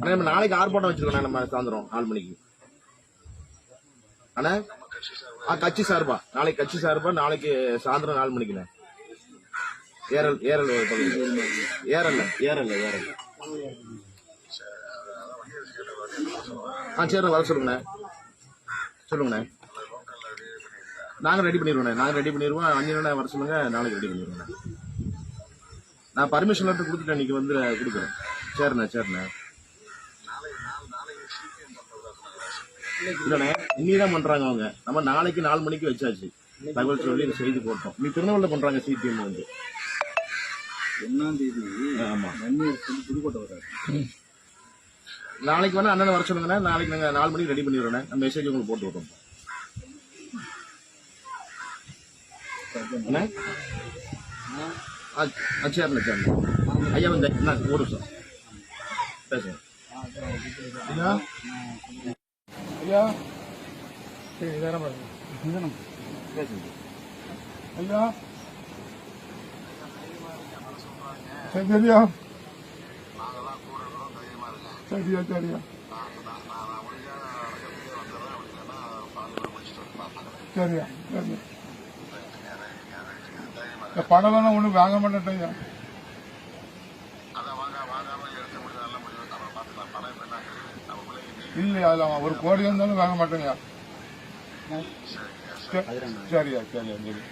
அண்ணா நம்ம நாளைக்கு ஆர்ப்பாட்டம் வச்சிருக்கோம் நம்ம சாயந்தரம் நாலு மணிக்கு. அண்ணா? ஆ கட்சி சார்பா. நாளைக்கு கட்சி சார்பா நாளைக்கு சாயந்தரம் நாலு மணிக்குண்ணே. ஏரல் ஏரல் ஏரல்ல? ஏரல்ல ஏரல் ஆ சரி வர சொல்லுங்கண்ணே. சொல்லுங்கண்ணே. நாங்க ரெடி பண்ணிடுவோண்ணே நாங்க ரெடி பண்ணிடுவோம் அஞ்சு வர சொல்லுங்க நாளைக்கு ரெடி பண்ணிடுவோண்ணே நான் பர்மிஷன் லெட்டர் கொடுத்துட்டேன் இன்னைக்கு வந்து கொடுக்குறேன். சரிண்ணே சரிண்ணே இல்லண்ணே இன்னிதான் பண்றாங்க அவங்க. நம்ம நாளைக்கு நாலு மணிக்கு வச்சாச்சு. தகவல் சொல்லி செய்தி போட்டோம். நீ திருநெல்வேலியில் பண்றாங்க சிபிஎம் வந்து. ஒன்னாம் தேதி ஆமா. நன்னீர் சொல்லி புதுக்கோட்டை வராது. நாளைக்கு வேணா அண்ணனை வர சொல்லுங்கண்ணே. நாளைக்கு நாங்க நாலு மணிக்கு ரெடி பண்ணிடுறோண்ணே. நம்ம மெசேஜ் உங்களுக்கு போட்டு விடுறோம். அண்ணே? ஆ சரிண்ணே சரிண்ணே ஐயா வந்து ஒரு நிமிஷம். பேசுங்க. ஐயா ஐயா பேசுங்க ஐயா சரி சரியா சரியா சரியா சரியா சரியா இந்த பணம்லாம் ஒன்றும் வாங்க மாட்டேன் ஐயா இல்லையா அதில் ஒரு கோடி இருந்தாலும் வாங்க மாட்டேங்க சரியா சரியா சரி.